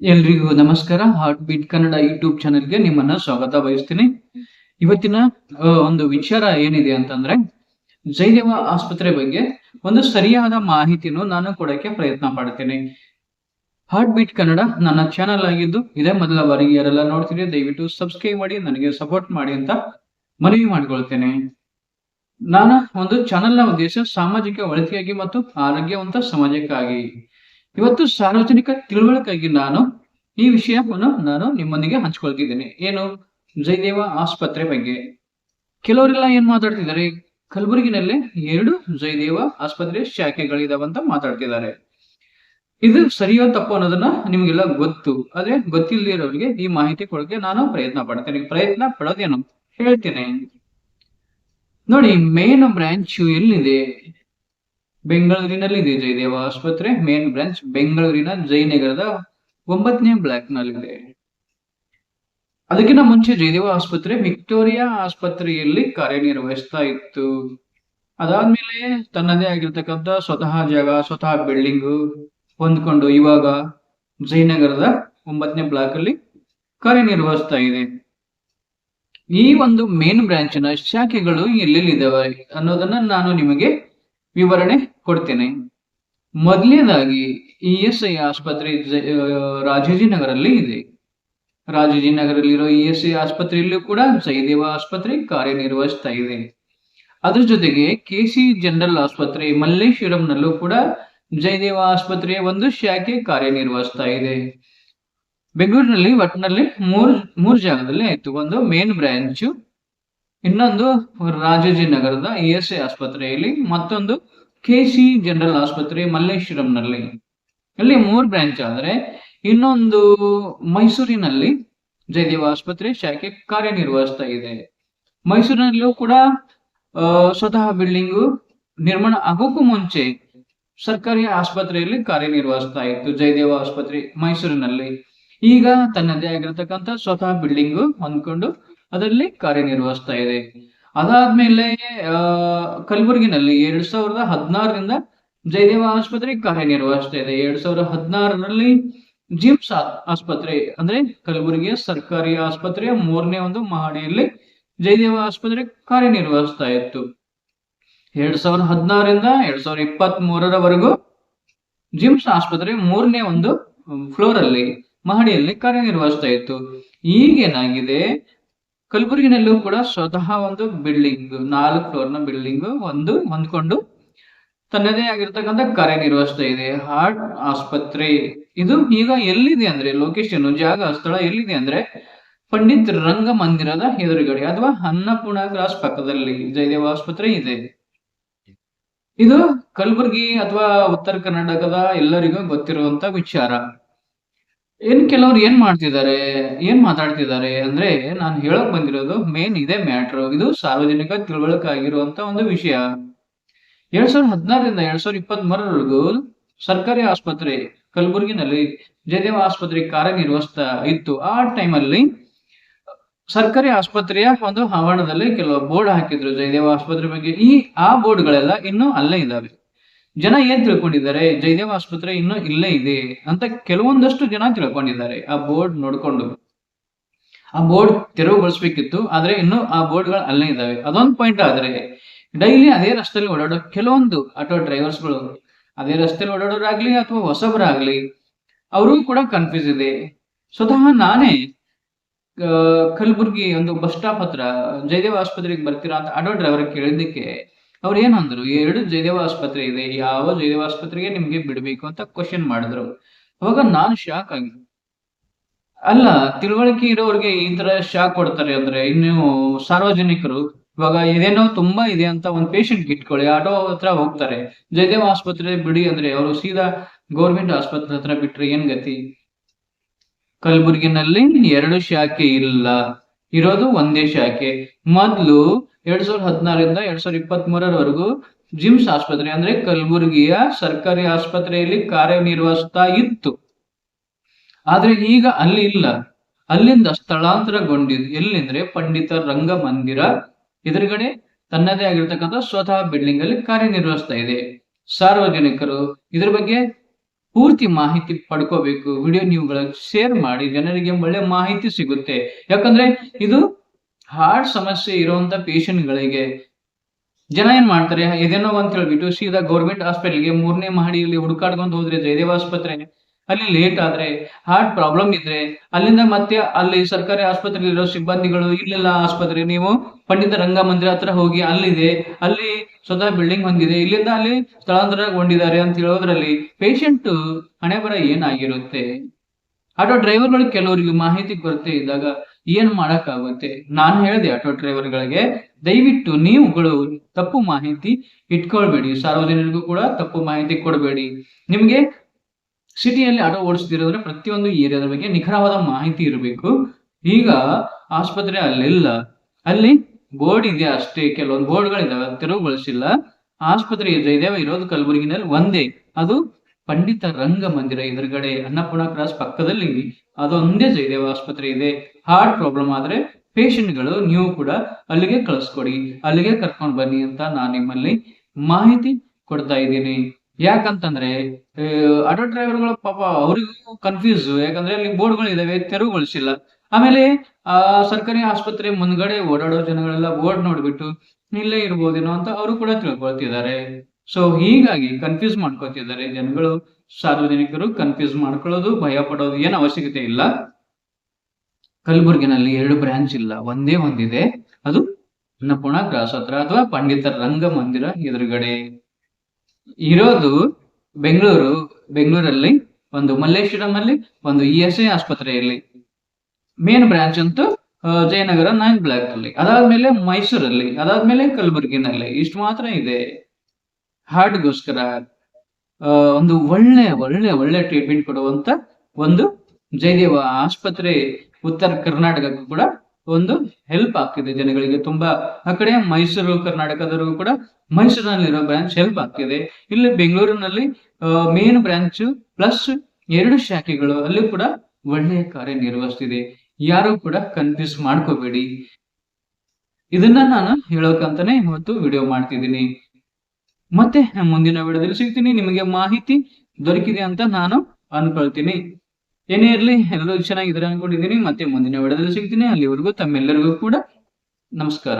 ಎಲ್ರಿಗೂ ನಮಸ್ಕಾರ. Heart beat Kannada YouTube ಚಾನೆಲ್ಗೆ ನಿಮ್ಮನ್ನ ಸ್ವಾಗತ ಬಯಸ್ತೀನಿ. ಇವತ್ತಿನ ಒಂದು ವಿಚಾರ ಏನಿದೆ ಅಂತಂದ್ರೆ, ಜಯದೇವ ಆಸ್ಪತ್ರೆ ಬಗ್ಗೆ ಒಂದು ಸರಿಯಾದ ಮಾಹಿತಿಯನ್ನು ನಾನು ಕೊಡಕ್ಕೆ ಪ್ರಯತ್ನ ಪಡ್ತೀನಿ ಹಾರ್ಟ್ ಬೀಟ್ ಕನ್ನಡ ನನ್ನ ಚಾನೆಲ್ ಆಗಿದ್ದು, ಇದೇ ಮೊದಲ ಬಾರಿಗೆ ಯಾರೆಲ್ಲ ನೋಡ್ತೀರಿ ದಯವಿಟ್ಟು ಸಬ್ಸ್ಕ್ರೈಬ್ ಮಾಡಿ, ನನಗೆ ಸಪೋರ್ಟ್ ಮಾಡಿ ಅಂತ ಮನವಿ ಮಾಡ್ಕೊಳ್ತೇನೆ. ನಾನು ಒಂದು ಚಾನೆಲ್ನ ಉದ್ದೇಶ ಸಾಮಾಜಿಕ ಒಳಿತಿಗಾಗಿ ಮತ್ತು ಆರೋಗ್ಯವಂತ ಸಮಾಜಕ್ಕಾಗಿ. ಇವತ್ತು ಸಾರ್ವಜನಿಕ ತಿಳುವಳಿಕೆಗಾಗಿ ನಾನು ಈ ವಿಷಯವನ್ನು ನಾನು ನಿಮ್ಮೊಂದಿಗೆ ಹಂಚ್ಕೊಳ್ತಿದ್ದೇನೆ. ಏನು? ಜಯದೇವ ಆಸ್ಪತ್ರೆ ಬಗ್ಗೆ. ಕೆಲವರೆಲ್ಲ ಏನ್ ಮಾತಾಡ್ತಿದ್ದಾರೆ? ಕಲಬುರಗಿನಲ್ಲಿ ಎರಡು ಜಯದೇವ ಆಸ್ಪತ್ರೆ ಶಾಖೆಗಳಿದಾವಂತ ಮಾತಾಡ್ತಿದ್ದಾರೆ. ಇದು ಸರಿಯೋ ತಪ್ಪು ಅನ್ನೋದನ್ನ ನಿಮಗೆಲ್ಲ ಗೊತ್ತು. ಆದ್ರೆ ಗೊತ್ತಿಲ್ಲದಿರೋರಿಗೆ ಈ ಮಾಹಿತಿ ಕೊಡಕ್ಕೆ ನಾನು ಪ್ರಯತ್ನ ಪಡ್ತೇನೆ. ಪ್ರಯತ್ನ ಪಡೋದೇನು? ಹೇಳ್ತೇನೆ. ನೋಡಿ, ಮೇನ್ ಬ್ರಾಂಚ್ ಎಲ್ಲಿದೆ? ಬೆಂಗಳೂರಿನಲ್ಲಿದೆ ಜಯದೇವ ಆಸ್ಪತ್ರೆ ಮೇನ್ ಬ್ರಾಂಚ್ ಬೆಂಗಳೂರಿನ ಜಯನಗರದ ಒಂಬತ್ತನೇ ಬ್ಲಾಕ್ ನಲ್ಲಿದೆ. ಅದಕ್ಕಿಂತ ಮುಂಚೆ ಜಯದೇವ ಆಸ್ಪತ್ರೆ ವಿಕ್ಟೋರಿಯಾ ಆಸ್ಪತ್ರೆಯಲ್ಲಿ ಕಾರ್ಯನಿರ್ವಹಿಸ್ತಾ ಇತ್ತು. ಅದಾದ್ಮೇಲೆ ತನ್ನದೇ ಆಗಿರ್ತಕ್ಕಂಥ ಸ್ವತಃ ಜಾಗ, ಸ್ವತಃ ಬಿಲ್ಡಿಂಗ್ ಹೊಂದ್ಕೊಂಡು ಇವಾಗ ಜಯನಗರದ ಒಂಬತ್ತನೇ ಬ್ಲಾಕ್ ಅಲ್ಲಿ ಕಾರ್ಯನಿರ್ವಹಿಸ್ತಾ ಇದೆ. ಈ ಒಂದು ಮೇನ್ ಬ್ರಾಂಚಿನ ಶಾಖೆಗಳು ಎಲ್ಲೆಲ್ಲಿದ್ದಾವೆ ಅನ್ನೋದನ್ನ ನಾನು ನಿಮಗೆ ವಿವರಣೆ ಕೊಡ್ತೇನೆ. ಮೊದಲನೇದಾಗಿ ಇ ಎಸ್ ಐ ಆಸ್ಪತ್ರೆ ರಾಜಾಜಿನಗರಲ್ಲಿ ಇದೆ. ರಾಜಾಜಿನಗರಲ್ಲಿರೋ ಇ ಎಸ್ ಐ ಆಸ್ಪತ್ರೆಯಲ್ಲೂ ಕೂಡ ಜಯದೇವ ಆಸ್ಪತ್ರೆ ಕಾರ್ಯನಿರ್ವಹಿಸ್ತಾ ಇದೆ. ಅದ್ರ ಜೊತೆಗೆ ಕೆ ಸಿ ಜನರಲ್ ಆಸ್ಪತ್ರೆ ಮಲ್ಲೇಶ್ವರಂನಲ್ಲೂ ಕೂಡ ಜಯದೇವ ಆಸ್ಪತ್ರೆಯ ಒಂದು ಶಾಖೆ ಕಾರ್ಯನಿರ್ವಹಿಸ್ತಾ ಇದೆ. ಬೆಂಗಳೂರಿನಲ್ಲಿ ಒಟ್ಟಿನಲ್ಲಿ ಮೂರು ಮೂರು ಜಾಗದಲ್ಲಿ ಆಯ್ತು. ಒಂದು ಮೇನ್ ಬ್ರಾಂಚ್ ಇನ್ನೊಂದು ರಾಜಾಜಿನಗರದ ಇ ಎಸ್ ಐ ಆಸ್ಪತ್ರೆಯಲ್ಲಿ, ಮತ್ತೊಂದು ಕೆ ಸಿ ಜನರಲ್ ಆಸ್ಪತ್ರೆ ಮಲ್ಲೇಶ್ವರಂನಲ್ಲಿ. ಇಲ್ಲಿ ಮೂರು ಬ್ರಾಂಚ್ ಆದರೆ, ಇನ್ನೊಂದು ಮೈಸೂರಿನಲ್ಲಿ ಜಯದೇವ ಆಸ್ಪತ್ರೆ ಶಾಖೆ ಕಾರ್ಯನಿರ್ವಹಿಸ್ತಾ ಇದೆ. ಮೈಸೂರಿನಲ್ಲೂ ಕೂಡ ಸ್ವತಃ ಬಿಲ್ಡಿಂಗು ನಿರ್ಮಾಣ ಆಗೋಕ್ಕೂ ಮುಂಚೆ ಸರ್ಕಾರಿ ಆಸ್ಪತ್ರೆಯಲ್ಲಿ ಕಾರ್ಯನಿರ್ವಹಿಸ್ತಾ ಇತ್ತು ಜಯದೇವ ಆಸ್ಪತ್ರೆ ಮೈಸೂರಿನಲ್ಲಿ. ಈಗ ತನ್ನದೇ ಆಗಿರತಕ್ಕಂತ ಸ್ವತಃ ಬಿಲ್ಡಿಂಗ್ ಹೊಂದ್ಕೊಂಡು ಅದರಲ್ಲಿ ಕಾರ್ಯನಿರ್ವಹಿಸ್ತಾ ಇದೆ. ಅದಾದ್ಮೇಲೆ ಕಲಬುರಗಿನಲ್ಲಿ ಎರಡ್ ಸಾವಿರದ ಹದಿನಾರರಿಂದ ಜಯದೇವ ಆಸ್ಪತ್ರೆ ಕಾರ್ಯನಿರ್ವಹಿಸ್ತಾ ಇದೆ. ಎರಡ್ ಸಾವಿರದ ಹದಿನಾರರಲ್ಲಿ ಜಿಮ್ಸ್ ಆಸ್ಪತ್ರೆ, ಅಂದ್ರೆ ಕಲಬುರಗಿಯ ಸರ್ಕಾರಿ ಆಸ್ಪತ್ರೆಯ ಮೂರನೇ ಒಂದು ಮಹಡಿಯಲ್ಲಿ ಜಯದೇವ ಆಸ್ಪತ್ರೆ ಕಾರ್ಯನಿರ್ವಹಿಸ್ತಾ ಇತ್ತು. ಎರಡ್ ಸಾವಿರದ ಹದಿನಾರರಿಂದ ಎರಡ್ ಸಾವಿರದ ಇಪ್ಪತ್ತ್ ಮೂರರವರೆಗೂ ಜಿಮ್ಸ್ ಆಸ್ಪತ್ರೆ ಮೂರನೇ ಒಂದು ಫ್ಲೋರ್ ಅಲ್ಲಿ ಮಹಡಿಯಲ್ಲಿ ಕಾರ್ಯನಿರ್ವಹಿಸ್ತಾ ಇತ್ತು. ಈಗೇನಾಗಿದೆ? ಕಲಬುರಗಿನಲ್ಲೂ ಕೂಡ ಸ್ವತಃ ಒಂದು ಬಿಲ್ಡಿಂಗ್ ನಾಲ್ಕು ಫ್ಲೋರ್ನ ಬಿಲ್ಡಿಂಗ್ ಒಂದು ಹೊಂದ್ಕೊಂಡು ತನ್ನದೇ ಆಗಿರ್ತಕ್ಕಂಥ ಕಾರ್ಯನಿರ್ವಹಿಸ್ತಾ ಇದೆ. ಹಾರ್ಟ್ ಆಸ್ಪತ್ರೆ, ಇದು ಈಗ ಎಲ್ಲಿದೆ ಅಂದ್ರೆ ಲೊಕೇಶನ್ ಜಾಗ, ಸ್ಥಳ ಎಲ್ಲಿದೆ ಅಂದ್ರೆ, ಪಂಡಿತ್ ರಂಗ ಮಂದಿರದ ಎದುರುಗಡೆ ಅಥವಾ ಅನ್ನಪೂರ್ಣ ಕ್ರಾಸ್ ಪಕ್ಕದಲ್ಲಿ ಜಯದೇವ ಆಸ್ಪತ್ರೆ ಇದೆ. ಇದು ಕಲಬುರಗಿ ಅಥವಾ ಉತ್ತರ ಕರ್ನಾಟಕದ ಎಲ್ಲರಿಗೂ ಗೊತ್ತಿರುವಂತ ವಿಚಾರ. ಏನ್ ಕೆಲವ್ರು ಏನ್ ಮಾಡ್ತಿದ್ದಾರೆ, ಏನ್ ಮಾತಾಡ್ತಿದ್ದಾರೆ ಅಂದ್ರೆ ನಾನು ಹೇಳಕ್ ಬಂದಿರೋದು ಮೇನ್ ಇದೇ ಮ್ಯಾಟ್ರ್ ಇದು ಸಾರ್ವಜನಿಕ ತಿಳುವಳಿಕೆ ಆಗಿರುವಂತ ಒಂದು ವಿಷಯ. ಎರಡ್ ಸಾವಿರದ ಹದಿನಾರರಿಂದ ಎರಡ್ ಸಾವಿರದ ಇಪ್ಪತ್ತ್ ಮೂರರವರೆಗೂ ಸರ್ಕಾರಿ ಆಸ್ಪತ್ರೆ, ಕಲಬುರಗಿನಲ್ಲಿ ಜಯದೇವ ಆಸ್ಪತ್ರೆ ಕಾರ್ಯನಿರ್ವಹಿಸ್ತಾ ಇತ್ತು. ಆ ಟೈಮಲ್ಲಿ ಸರ್ಕಾರಿ ಆಸ್ಪತ್ರೆಯ ಒಂದು ಆವರಣದಲ್ಲಿ ಕೆಲವು ಬೋರ್ಡ್ ಹಾಕಿದ್ರು ಜಯದೇವ ಆಸ್ಪತ್ರೆ ಬಗ್ಗೆ. ಈ, ಆ ಬೋರ್ಡ್ಗಳೆಲ್ಲ ಇನ್ನೂ ಅಲ್ಲೇ ಇದಾವೆ ಜನ ಏನ್ ತಿಳ್ಕೊಂಡಿದ್ದಾರೆ? ಜಯದೇವ ಆಸ್ಪತ್ರೆ ಇನ್ನೂ ಇಲ್ಲೇ ಇದೆ ಅಂತ ಕೆಲವೊಂದಷ್ಟು ಜನ ತಿಳ್ಕೊಂಡಿದ್ದಾರೆ. ಆ ಬೋರ್ಡ್ ನೋಡ್ಕೊಂಡು. ಆ ಬೋರ್ಡ್ ತೆರವುಗೊಳಿಸ್ಬೇಕಿತ್ತು ಆದ್ರೆ ಇನ್ನು ಆ ಬೋರ್ಡ್ಗಳು ಅಲ್ಲೇ ಇದಾವೆ ಅದೊಂದು ಪಾಯಿಂಟ್ ಆದ್ರೆ, ಡೈಲಿ ಅದೇ ರಸ್ತೆಯಲ್ಲಿ ಓಡಾಡೋ ಕೆಲವೊಂದು ಆಟೋ ಡ್ರೈವರ್ಸ್ಗಳು, ಅದೇ ರಸ್ತೆಯಲ್ಲಿ ಓಡಾಡೋರಾಗ್ಲಿ ಅಥವಾ ಹೊಸಬರಾಗ್ಲಿ, ಅವ್ರಿಗೂ ಕೂಡ ಕನ್ಫ್ಯೂಸ್ ಇದೆ. ಸ್ವತಃ ನಾನೇ ಕಲಬುರ್ಗಿ ಒಂದು ಬಸ್ ಸ್ಟಾಪ್ ಹತ್ರ ಜಯದೇವ ಆಸ್ಪತ್ರೆಗೆ ಬರ್ತೀರಾ ಅಂತ ಆಟೋ ಡ್ರೈವರ್ ಕೇಳಿದ್ದಕ್ಕೆ ಅವ್ರು ಏನಂದ್ರು ಎರಡು ಜಯದೇವ ಆಸ್ಪತ್ರೆ ಇದೆ, ಯಾವ ಜಯದೇವ ಆಸ್ಪತ್ರೆಗೆ ನಿಮ್ಗೆ ಬಿಡ್ಬೇಕು ಅಂತ ಕ್ವಶನ್ ಮಾಡಿದ್ರು. ಅವಾಗ ನಾನು ಶಾಕ್ ಆಗಿ, ಅಲ್ಲ, ತಿಳುವಳಿಕೆ ಇರೋರಿಗೆ ಈ ತರ ಶಾಕ್ ಕೊಡ್ತಾರೆ ಅಂದ್ರೆ ಇನ್ನು ಸಾರ್ವಜನಿಕರು, ಇವಾಗ ಇದೇನೋ ತುಂಬಾ ಇದೆ ಅಂತ ಒಂದ್ ಪೇಷಂಟ್ ಇಟ್ಕೊಳ್ಳಿ, ಆಟೋ ಹತ್ರ ಹೋಗ್ತಾರೆ, ಜಯದೇವ ಆಸ್ಪತ್ರೆ ಬಿಡಿ ಅಂದ್ರೆ ಅವರು ಸೀದಾ ಗೌರ್ಮೆಂಟ್ ಆಸ್ಪತ್ರೆ ಹತ್ರ ಬಿಟ್ರೆ ಏನ್ ಗತಿ? ಕಲಬುರಗಿನಲ್ಲಿ ಎರಡು ಶಾಖೆ ಇಲ್ಲ. ಇರೋದು ಒಂದೇ ಶಾಖೆ. ಮೊದ್ಲು ಎರಡ್ ಸಾವಿರದ ಹದಿನಾರರಿಂದ ಎರಡ್ ಸಾವಿರದ ಇಪ್ಪತ್ತ್ ಮೂರರವರೆಗೂ ಜಿಮ್ಸ್ ಆಸ್ಪತ್ರೆ, ಅಂದ್ರೆ ಕಲಬುರಗಿಯ ಸರ್ಕಾರಿ ಆಸ್ಪತ್ರೆಯಲ್ಲಿ ಕಾರ್ಯನಿರ್ವಹಿಸ್ತಾ ಇತ್ತು. ಆದ್ರೆ ಈಗ ಅಲ್ಲಿ ಇಲ್ಲ. ಅಲ್ಲಿಂದ ಸ್ಥಳಾಂತರಗೊಂಡಿದ್ದು ಎಲ್ಲಿಂದ್ರೆ ಪಂಡಿತ ರಂಗ ಮಂದಿರ ಎದುರುಗಡೆ ತನ್ನದೇ ಆಗಿರ್ತಕ್ಕಂಥ ಸ್ವತಃ ಬಿಲ್ಡಿಂಗ್ ಅಲ್ಲಿ ಕಾರ್ಯನಿರ್ವಹಿಸ್ತಾ ಇದೆ. ಸಾರ್ವಜನಿಕರು ಇದ್ರ ಬಗ್ಗೆ ಪೂರ್ತಿ ಮಾಹಿತಿ ಪಡ್ಕೋಬೇಕು. ವಿಡಿಯೋ ನೀವುಗಳ ಶೇರ್ ಮಾಡಿ, ಜನರಿಗೆ ಒಳ್ಳೆ ಮಾಹಿತಿ ಸಿಗುತ್ತೆ. ಯಾಕಂದ್ರೆ ಇದು ಹಾರ್ಟ್ ಸಮಸ್ಯೆ ಇರುವಂತ ಗಳಿಗೆ ಜನ ಏನ್ ಮಾಡ್ತಾರೆ? ಇದೇನೋ ಅಂತ ಹೇಳ್ಬಿಟ್ಟು ಸೀದಾ ಗೌರ್ಮೆಂಟ್ ಹಾಸ್ಪಿಟಲ್ಗೆ ಮೂರನೇ ಮಹಡಿಯಲ್ಲಿ ಹುಡುಕಾಡ್ಕೊಂಡು ಹೋದ್ರೆ ಜಯದೇವ ಆಸ್ಪತ್ರೆ ಅಲ್ಲಿ ಲೇಟ್ ಆದ್ರೆ ಹಾರ್ಟ್ ಪ್ರಾಬ್ಲಮ್ ಇದ್ರೆ, ಅಲ್ಲಿಂದ ಮತ್ತೆ ಅಲ್ಲಿ ಸರ್ಕಾರಿ ಆಸ್ಪತ್ರೆ ಇರೋ ಸಿಬ್ಬಂದಿಗಳು, ಇಲ್ಲೆಲ್ಲ ಆಸ್ಪತ್ರೆ, ನೀವು ಪಂಡಿತ ರಂಗಮಂದಿರ ಹತ್ರ ಹೋಗಿ ಅಲ್ಲಿದೆ, ಅಲ್ಲಿ ಸ್ವತಃ ಬಿಲ್ಡಿಂಗ್ ಹೊಂದಿದೆ, ಇಲ್ಲಿಂದ ಅಲ್ಲಿ ಸ್ಥಳಾಂತರಗೊಂಡಿದ್ದಾರೆ ಅಂತ ಹೇಳೋದ್ರಲ್ಲಿ ಪೇಷಂಟ್ ಹಣೆ ಬರ ಏನಾಗಿರುತ್ತೆ? ಆಟೋ ಡ್ರೈವರ್ಗಳು ಕೆಲವರಿಗೆ ಮಾಹಿತಿ ಕೊರತೆ ಇದ್ದಾಗ ಏನ್ ಮಾಡಕ್ಕಾಗುತ್ತೆ? ನಾನು ಹೇಳಿದೆ ಆಟೋ ಡ್ರೈವರ್ಗಳಿಗೆ ದಯವಿಟ್ಟು ನೀವುಗಳು ತಪ್ಪು ಮಾಹಿತಿ ಇಟ್ಕೊಳ್ಬೇಡಿ. ಸಾರ್ವಜನಿಕರಿಗೂ ಕೂಡ ತಪ್ಪು ಮಾಹಿತಿ ಕೊಡಬೇಡಿ. ನಿಮ್ಗೆ ಸಿಟಿಯಲ್ಲಿ ಆಟೋ ಓಡಿಸ್ತಿರೋದ್ರೆ ಪ್ರತಿಯೊಂದು ಏರಿಯಾದ ಬಗ್ಗೆ ನಿಖರವಾದ ಮಾಹಿತಿ ಇರಬೇಕು. ಈಗ ಆಸ್ಪತ್ರೆ ಅಲ್ಲಿಲ್ಲ. ಅಲ್ಲಿ ಬೋರ್ಡ್ ಇದೆ ಅಷ್ಟೇ, ಕೆಲವೊಂದು ಬೋರ್ಡ್ಗಳಿದಾವೆ ತೆರವುಗೊಳಿಸಿಲ್ಲ. ಆಸ್ಪತ್ರೆ ಜಯದೇವ ಇರೋದು ಕಲಬುರಗಿನಲ್ಲಿ ಒಂದೇ. ಅದು ಪಂಡಿತ ರಂಗ ಮಂದಿರ ಎದುರುಗಡೆ, ಅನ್ನಪೂರ್ಣ ಕ್ರಾಸ್ ಪಕ್ಕದಲ್ಲಿ ಅದೊಂದೇ ಜಯದೇವ ಆಸ್ಪತ್ರೆ ಇದೆ. ಹಾರ್ಟ್ ಪ್ರಾಬ್ಲಮ್ ಆದ್ರೆ ಪೇಷಂಟ್ಗಳು, ನೀವು ಕೂಡ ಅಲ್ಲಿಗೆ ಕಳಿಸ್ಕೊಡಿ, ಅಲ್ಲಿಗೆ ಕರ್ಕೊಂಡು ಬನ್ನಿ ಅಂತ ನಾನು ನಿಮ್ಮಲ್ಲಿ ಮಾಹಿತಿ ಕೊಡ್ತಾ ಇದ್ದೀನಿ. ಯಾಕಂತಂದ್ರೆ ಆಟೋ ಡ್ರೈವರ್ಗಳ ಪಾಪ ಅವರಿಗೂ ಕನ್ಫ್ಯೂಸ್ ಯಾಕಂದ್ರೆ ಅಲ್ಲಿ ಬೋರ್ಡ್ಗಳು ಇದಾವೆ ತೆರವುಗೊಳಿಸಿಲ್ಲ ಆಮೇಲೆ, ಆ, ಸರ್ಕಾರಿ ಆಸ್ಪತ್ರೆ ಮುಂದ್ಗಡೆ ಓಡಾಡೋ ಜನಗಳೆಲ್ಲ ಬೋರ್ಡ್ ನೋಡ್ಬಿಟ್ಟು ಇಲ್ಲೇ ಇರ್ಬೋದೇನೋ ಅಂತ ಅವರು ಕೂಡ ತಿಳ್ಕೊಳ್ತಿದ್ದಾರೆ. ಸೊ ಹೀಗಾಗಿ ಕನ್ಫ್ಯೂಸ್ ಮಾಡ್ಕೊತಿದ್ದಾರೆ ಜನಗಳು. ಸಾರ್ವಜನಿಕರು ಕನ್ಫ್ಯೂಸ್ ಮಾಡ್ಕೊಳ್ಳೋದು, ಭಯ ಪಡೋದು ಏನು ಅವಶ್ಯಕತೆ ಇಲ್ಲ. ಕಲಬುರ್ಗಿನಲ್ಲಿ ಎರಡು ಬ್ರಾಂಚ್ ಇಲ್ಲ. ಒಂದೇ ಒಂದಿದೆ. ಅದು ಅನ್ನಪೂರ್ಣ ಕ್ರಾಸ್ ಹತ್ರ ಅಥವಾ ಪಂಡಿತ ರಂಗ ಮಂದಿರ ಎದುರುಗಡೆ. ಇರೋದು ಬೆಂಗಳೂರು, ಬೆಂಗಳೂರಲ್ಲಿ ಒಂದು ಮಲ್ಲೇಶ್ವರಂ ಅಲ್ಲಿ ಒಂದು ಇ ಎಸ್ ಐ ಆಸ್ಪತ್ರೆಯಲ್ಲಿ. ಮೇನ್ ಬ್ರಾಂಚ್ ಅಂತೂ ಜಯನಗರ ನೈನ್ ಬ್ಲಾಕ್ ಅಲ್ಲಿ ಅದಾದ್ಮೇಲೆ ಮೈಸೂರಲ್ಲಿ, ಅದಾದ್ಮೇಲೆ ಕಲಬುರಗಿನಲ್ಲಿ. ಇಷ್ಟು ಮಾತ್ರ ಇದೆ. ಹಾರ್ಟ್ಗೋಸ್ಕರ ಒಂದು ಒಳ್ಳೆ ಒಳ್ಳೆ ಒಳ್ಳೆ ಟ್ರೀಟ್ಮೆಂಟ್ ಕೊಡುವಂತ ಒಂದು ಜಯದೇವ ಆಸ್ಪತ್ರೆ ಉತ್ತರ ಕರ್ನಾಟಕಕ್ಕೂ ಕೂಡ ಒಂದು ಹೆಲ್ಪ್ ಆಗ್ತಿದೆ ಜನಗಳಿಗೆ. ತುಂಬಾ ಆ ಕಡೆ ಮೈಸೂರು, ಕರ್ನಾಟಕದವರೆಗೂ ಕೂಡ ಮೈಸೂರಿನಲ್ಲಿರೋ ಬ್ರಾಂಚ್ ಹೆಲ್ಪ್ ಆಗ್ತಿದೆ. ಇಲ್ಲಿ ಬೆಂಗಳೂರಿನಲ್ಲಿ ಮೇನ್ ಬ್ರಾಂಚ್ ಪ್ಲಸ್ ಎರಡು ಶಾಖೆಗಳು, ಅಲ್ಲಿ ಕೂಡ ಒಳ್ಳೆಯ ಕಾರ್ಯನಿರ್ವಹಿಸ್ತಿದೆ. ಯಾರು ಕೂಡ ಕನ್ಫ್ಯೂಸ್ ಮಾಡ್ಕೋಬೇಡಿ. ಇದನ್ನ ನಾನು ಹೇಳೋಕಂತಾನೆ ಇವತ್ತು ವಿಡಿಯೋ ಮಾಡ್ತಿದ್ದೀನಿ. ಮತ್ತೆ ಮುಂದಿನ ವಿಡಿಯೋದಲ್ಲಿ ಸಿಗ್ತೀನಿ. ನಿಮಗೆ ಮಾಹಿತಿ ದೊರಕಿದೆ ಅಂತ ನಾನು ಅನ್ಕೊಳ್ತೀನಿ. ಏನೇ ಇರಲಿ ಎಲ್ಲರೂ ಚೆನ್ನಾಗಿದ್ದಾರೆ ಅನ್ಕೊಂಡಿದ್ದೀನಿ. ಮತ್ತೆ ಮುಂದಿನ ವಿಡಿಯೋದಲ್ಲಿ ಸಿಗ್ತೀನಿ. ಅಲ್ಲಿವರೆಗೂ ತಮ್ಮೆಲ್ಲರಿಗೂ ಕೂಡ ನಮಸ್ಕಾರ.